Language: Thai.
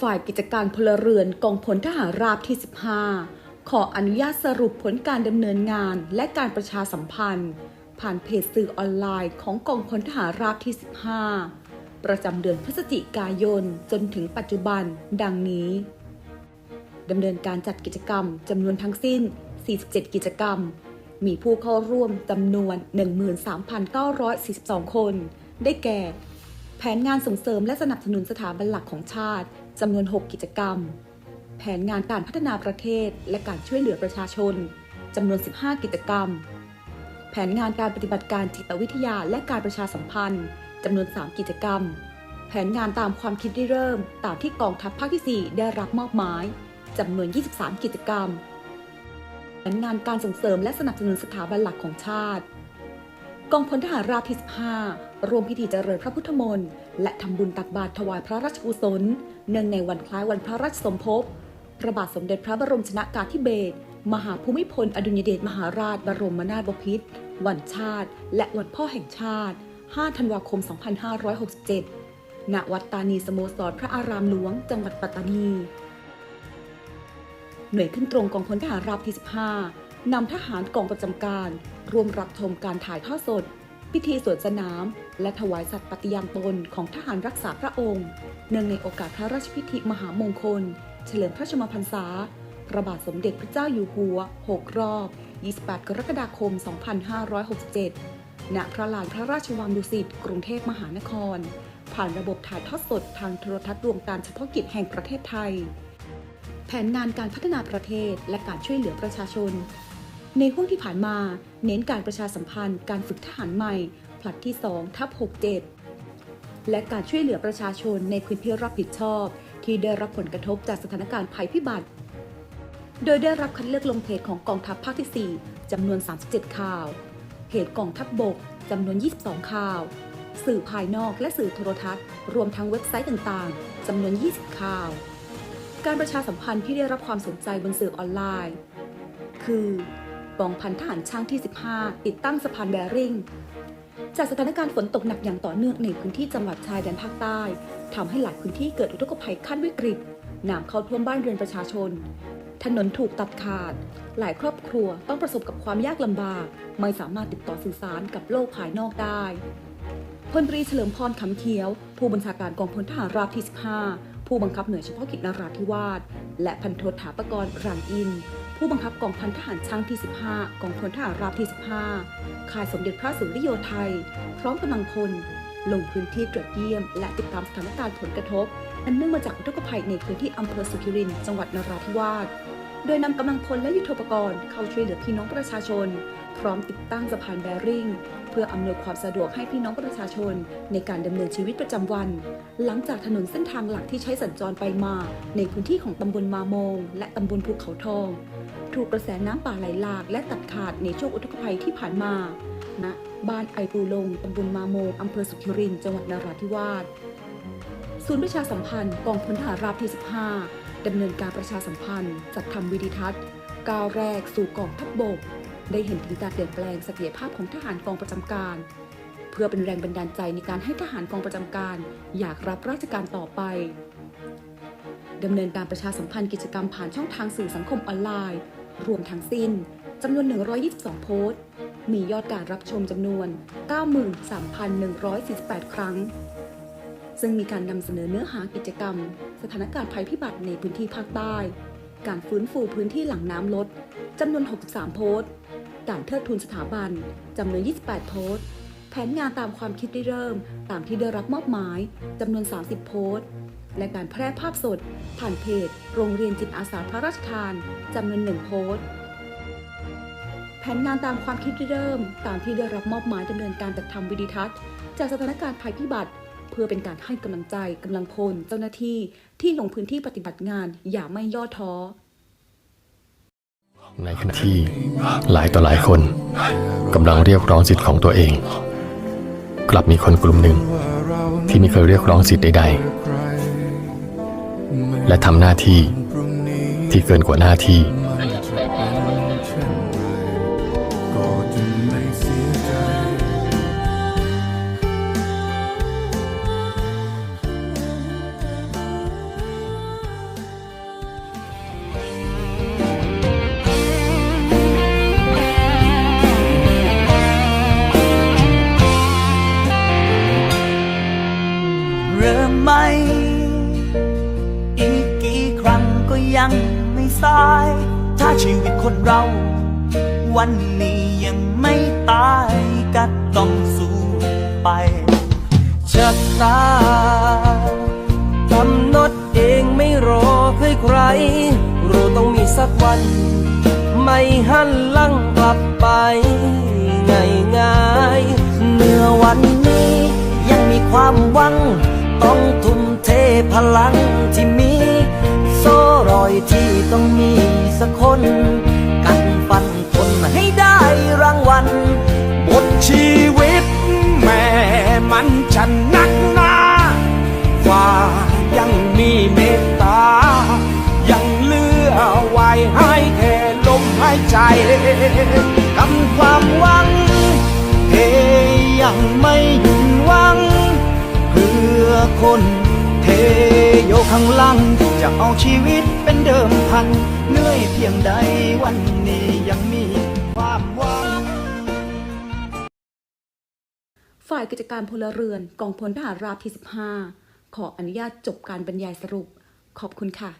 ฝ่ายกิจการพลเรือนกองพลทหารราบที่ 15 ขออนุญาตสรุปผลการดำเนินงานและการประชาสัมพันธ์ ผ่านเพจสื่อออนไลน์ของกองพลทหารราบที่ 15 ประจำเดือนพฤศจิกายนจนถึงปัจจุบัน ดังนี้ดำเนินการจัดกิจกรรมจำนวนทั้งสิ้น 47 กิจกรรม มีผู้เข้าร่วมจำนวน 13,942 คน ได้แก่ แผนงานส่งเสริมและสนับสนุนสถาบันหลักของชาติ จำนวน 6 กิจกรรม แผนงานการพัฒนาประเทศ และการช่วยเหลือประชาชนจำนวน 15 กิจกรรม แผนงานการปฏิบัติการจิตวิทยาและการประชาสัมพันธ์จำนวน 3 กิจกรรม แผนงานตามความคิดริเริ่ม ตามที่กองทัพภาคที่ 4 ได้รับมอบหมายจำนวน 23 กิจกรรม แผนงานการส่งเสริมและสนับสนุนสถาบันหลักของชาติ กองพลทหารราบที่ 15 รวมพิธีเจริญพระพุทธมนต์ และทำบุญตักบาตรถวายพระราชกุศล เนื่องในวันคล้ายวันพระราชสมภพ พระบาทสมเด็จพระบรมชนากาธิเบศร มหาภูมิพล อดุลยเดชมหาราช บรมนาถบพิตร วันชาติ และวันพ่อแห่งชาติ 5 ธันวาคม 2567 ณ วัดตานีสโมสรพระอารามหลวง จังหวัดปัตตานี หน่วยขึ้นตรงกองพลทหารราบที่ 15นำทหารกองประจำการ ร่วมรับชมการถ่ายทอดสด พิธีสวนสนาม และถวายสัตย์ปฏิญาณตนของทหารรักษาพระองค์ เนื่องในโอกาสพระราชพิธีมหามงคล เฉลิมพระชนมพรรษา พระบาทสมเด็จพระเจ้าอยู่หัว 6 รอบ 28 กรกฎาคม 2567 ณ พระลานพระราชวังดุสิต กรุงเทพมหานคร ผ่านระบบถ่ายทอดสดทางโทรทัศน์รวมการเฉพาะกิจแห่งประเทศไทย แผนงานการพัฒนาประเทศและการช่วยเหลือประชาชน ในห่วงที่ผ่านมา เน้นการประชาสัมพันธ์การฝึกทหารใหม่ ผลัดที่2ทับ67 และการช่วยเหลือประชาชนในพื้นที่รับผิดชอบ ที่ได้รับผลกระทบจากสถานการณ์ภัยพิบัติ โดยได้รับคัดเลือกลงเพจของกองทัพภาคที่ 4จำนวน 37 ข่าว เพจกองทัพบบกจำนวน 22 ข่าว สื่อภายนอกและสื่อโทรทัศน์ รวมทั้งเว็บไซต์ต่างๆจำนวน 20 ข่าว การประชาสัมพันธ์ที่ได้รับความสนใจบนสื่อออนไลน์ คือ กองพันทหารช่างที่ 15 ติดตั้งสะพานแบริ่ง จากสถานการณ์ฝนตกหนักอย่างต่อเนื่องในพื้นที่จังหวัดชายแดนภาคใต้ทำให้หลายพื้นที่เกิดอุทกภัยขั้นวิกฤตน้ำเข้าท่วมบ้านเรือนประชาชน ถนนถูกตัดขาด หลายครอบครัวต้องประสบกับความยากลำบาก ไม่สามารถติดต่อสื่อสารกับโลกภายนอกได้พลตรีเฉลิมพรคำเขียว ผู้บัญชาการกองพลทหารราบที่ 15 ผู้บังคับหน่วยเฉพาะกิจนราธิวาสและพันโทถาปกรณ์รังอิน ผู้บังคับกองพันทหารช่างที่ 15 กองพลทหารราบที่ 15 ค่ายสมเด็จพระสุริโยไทย พร้อมกำลังพล ลงพื้นที่ตรวจเยี่ยม และติดตามสถานการณ์ผลกระทบ อันเนื่องมาจากอุทกภัยในพื้นที่อำเภอสุขิริน จังหวัดนราธิวาส โดยนำกำลังพลและยุทโธปกรณ์เข้าช่วยเหลือพี่น้องประชาชน พร้อมติดตั้งสะพานแบริ่งเพื่ออำนวยความสะดวกให้พี่น้องประชาชน ในการดำเนินชีวิตประจำวัน หลังจากถนนเส้นทางหลักที่ใช้สัญจรไปมา ในพื้นที่ของตำบลมาโมง และตำบลภูเขาทอง ถูกกระแสน้ำป่าไหลหลากและตัดขาดในช่วงอุทกภัยที่ผ่านมาณบ้านไอปูลงตำบลมาโมงอำเภอสุขิรินทร์จังหวัดนราธิวาส ศูนย์ประชาสัมพันธ์กองพลทหารราบที่ 15 ดำเนินการประชาสัมพันธ์จัดทำวิดีทัศน์ก้าวแรกสู่กองทัพบบก ได้เห็นถึงการเปลี่ยนแปลงศักยภาพของทหารกองประจำการ เพื่อเป็นแรงบันดาลใจในการให้ทหารกองประจำการ อยากรับราชการต่อไปดำเนินการประชาสัมพันธ์กิจกรรมผ่านช่องทางสื่อสังคมออนไลน์ รวมทั้งสิ้นจำนวน 122 โพสต์ มียอดการรับชมจำนวน 93,148 ครั้ง ซึ่งมีการนำเสนอเนื้อหากิจกรรม สถานการณ์ภัยพิบัติในพื้นที่ภาคใต้ การฟื้นฟูพื้นที่หลังน้ำลดจำนวน 63 โพสต์ การเทิดทูนสถาบันจำนวน 28 โพสต์ แผนงานตามความคิดริเริ่ม ตามที่ได้รับมอบหมายจำนวน 30 โพสต์ และการแพร่ภาพสด ผ่านเพจ โรงเรียนจิตอาสาพระราชทานจำนวนหนึ่งโพสต์แผนงานตามความคิดเริ่ม ตามที่ได้รับมอบหมายดำเนินการจัดทำวิดีทัศน์ จากสถานการณ์ภัยพิบัติ เพื่อเป็นการให้กำลังใจกำลังพลเจ้าหน้าที่ที่ลงพื้นที่ปฏิบัติงานอย่าไม่ย่อท้อในขณะที่หลายต่อหลายคนกำลังเรียกร้องสิทธิ์ของตัวเอง กลับมีคนกลุ่มหนึ่งที่ไม่เคยเรียกร้องสิทธิ์ใดๆ และทำหน้าที่ที่เกินกว่าหน้าที่ สาย ถ้าชีวิตคนเรา วันนี้ยังไม่ตายก็ต้องสู้ไปชะตากำหนดเองไม่รอใครใครรู้ต้องมีสักวัน ไม่หันหลังกลับไปง่ายง่ายเมื่อวันนี้ยังมีความหวัง ต้องทุ่มเทพลังที่มี อยที่ต้องมีสักคน กันฟันทนให้ได้รางวัลบทชีวิตแม่มันจะหนักหนาว่ายังมีเมตตา ยังเลือไว้ให้แค่ลมหายใจกำความหวังเทยังไม่หยุดหวัง เพื่อคนเทโยข้างหลังจะเอาชีวิต เดิมพันเหนื่อยเพียงใดวันนี้ยังมีความหวังฝ่ายกิจการพลเรือนกองพลทหารราบที่ 15 ขออนุญาตจบการบรรยายสรุป ขอบคุณค่ะ